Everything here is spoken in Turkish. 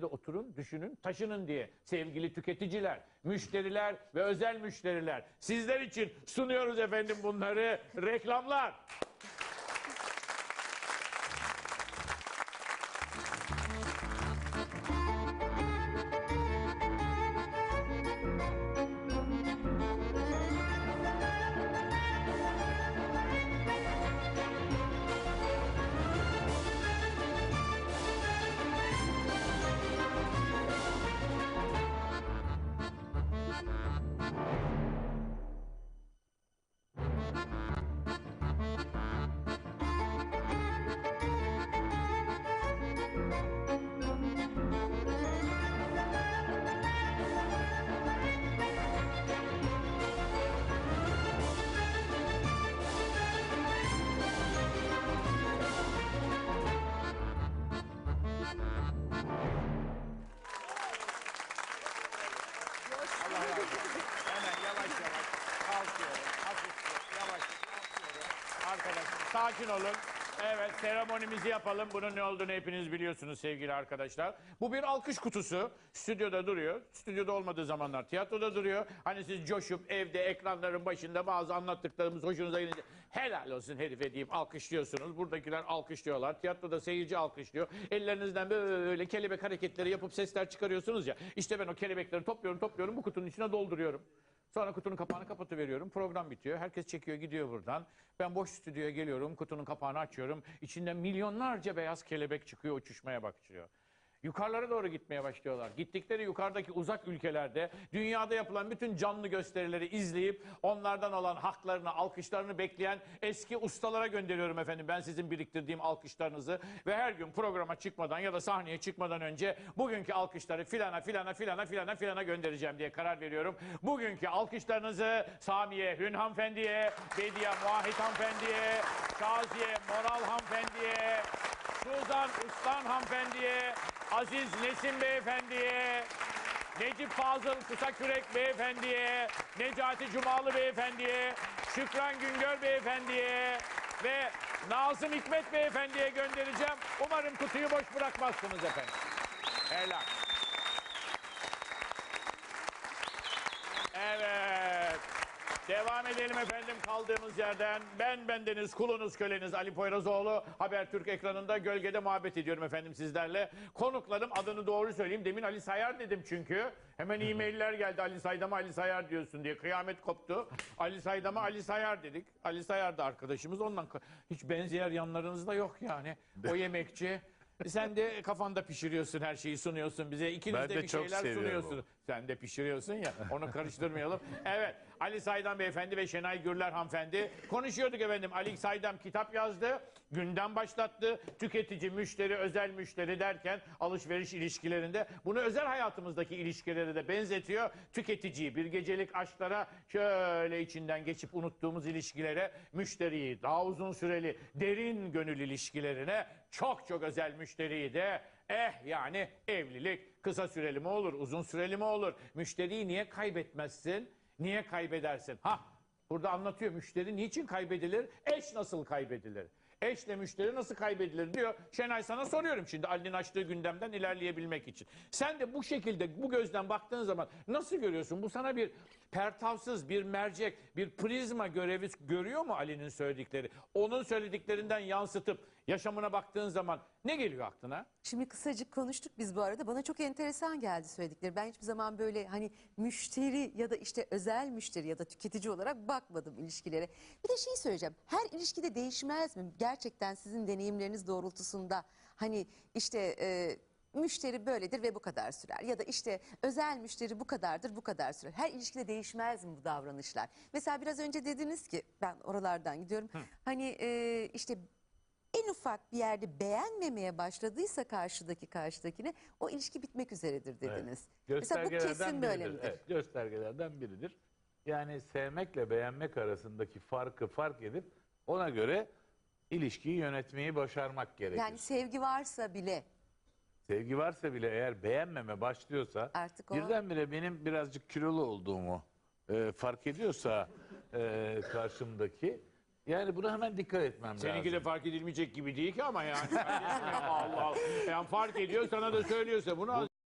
de oturun, düşünün, taşının diye. Sevgili tüketiciler, müşteriler ve özel müşteriler. Sizler için sunuyoruz efendim bunları. Reklamlar. Kalkıyorum. Hafifçe yavaş kalkıyorum. Arkadaşlar sakin olun. Evet seremonimizi yapalım. Bunun ne olduğunu hepiniz biliyorsunuz sevgili arkadaşlar. Bu bir alkış kutusu. Stüdyoda duruyor. Stüdyoda olmadığı zamanlar tiyatroda duruyor. Hani siz coşup evde ekranların başında bazı anlattıklarımız hoşunuza gidince helal olsun herife deyip alkışlıyorsunuz. Buradakiler alkışlıyorlar. Tiyatroda seyirci alkışlıyor. Ellerinizden böyle kelebek hareketleri yapıp sesler çıkarıyorsunuz ya. İşte ben o kelebekleri topluyorum topluyorum bu kutunun içine dolduruyorum. Sonra kutunun kapağını kapatıveriyorum. Program bitiyor. Herkes çekiyor gidiyor buradan. Ben boş stüdyoya geliyorum. Kutunun kapağını açıyorum. İçinden milyonlarca beyaz kelebek çıkıyor uçuşmaya başlıyor. Yukarılara doğru gitmeye başlıyorlar. Gittikleri yukarıdaki uzak ülkelerde dünyada yapılan bütün canlı gösterileri izleyip onlardan olan haklarını, alkışlarını bekleyen eski ustalara gönderiyorum efendim. Ben sizin biriktirdiğim alkışlarınızı ve her gün programa çıkmadan ya da sahneye çıkmadan önce bugünkü alkışları filana filana filana filana filana göndereceğim diye karar veriyorum. Bugünkü alkışlarınızı Samiye Hün hanımefendiye, Bediye Muahit hanımefendiye, Şaziye Moral hanımefendiye, Suzan Uslan hanımefendiye, Aziz Nesin beyefendiye, Necip Fazıl Kısakürek beyefendiye, Necati Cumalı beyefendiye, Şükran Güngör beyefendiye ve Nazım Hikmet beyefendiye göndereceğim. Umarım kutuyu boş bırakmazsınız efendim. Helal. Evet. Devam edelim efendim kaldığımız yerden. Ben bendeniz, kulunuz, köleniz Ali Poyrazoğlu. Habertürk ekranında gölgede muhabbet ediyorum efendim sizlerle. Konuklarım adını doğru söyleyeyim. Demin Ali Sayar dedim çünkü. Hemen e-mailler geldi Ali Saydam'a Ali Sayar diyorsun diye. Kıyamet koptu. Ali Saydam'a Ali Sayar dedik. Ali Sayar da arkadaşımız. Ondan hiç benzeyer yanlarınız da yok yani. O yemekçi. Sen de kafanda pişiriyorsun her şeyi sunuyorsun bize. İkiniz Ben de, de bir çok şeyler seviyorum sunuyorsunuz. Sen de pişiriyorsun ya onu karıştırmayalım. Evet Ali Saydam Beyefendi ve Şenay Gürler Hanımefendi konuşuyorduk efendim. Ali Saydam kitap yazdı, gündem başlattı. Tüketici, müşteri, özel müşteri derken alışveriş ilişkilerinde bunu özel hayatımızdaki ilişkilere de benzetiyor. Tüketiciyi bir gecelik aşklara şöyle içinden geçip unuttuğumuz ilişkilere, müşteriyi daha uzun süreli derin gönül ilişkilerine çok çok özel müşteriyi de Eh yani evlilik kısa süreli mi olur, uzun süreli mi olur? Müşteriyi niye kaybetmezsin? Niye kaybedersin? Ha burada anlatıyor müşteri niçin kaybedilir? Eş nasıl kaybedilir? Eşle müşteri nasıl kaybedilir diyor. Şenay sana soruyorum şimdi Ali'nin açtığı gündemden ilerleyebilmek için. Sen de bu şekilde bu gözden baktığın zaman nasıl görüyorsun? Bu sana bir pertavsız, bir mercek, bir prizma görevi görüyor mu Ali'nin söyledikleri? Onun söylediklerinden yansıtıp yaşamına baktığın zaman ne geliyor aklına? Şimdi kısacık konuştuk biz bu arada. Bana çok enteresan geldi söyledikleri. Ben hiçbir zaman böyle hani müşteri ya da işte özel müşteri ya da tüketici olarak bakmadım ilişkilere. Bir de şey söyleyeceğim. Her ilişkide değişmez mi? Gerçekten sizin deneyimleriniz doğrultusunda hani işte e, müşteri böyledir ve bu kadar sürer. Ya da işte özel müşteri bu kadardır bu kadar sürer. Her ilişkide değişmez mi bu davranışlar? Mesela biraz önce dediniz ki ben oralardan gidiyorum. Hani e, işte en ufak bir yerde beğenmemeye başladıysa karşıdaki karşıdakine o ilişki bitmek üzeredir dediniz. Mesela bu kesin böyle biridir. midir? Evet, göstergelerden biridir. Yani sevmekle beğenmek arasındaki farkı fark edip ona göre ilişkiyi yönetmeyi başarmak gerekir. Yani sevgi varsa bile Sevgi varsa bile eğer beğenmeme başlıyorsa Artık o- birdenbire benim birazcık kilolu olduğumu e, fark ediyorsa e, karşımdaki Yani buna hemen dikkat etmem Seninki de lazım. fark edilmeyecek gibi değil ki ama yani. Allah Allah. Yani fark ediyor sana da söylüyorsa bunu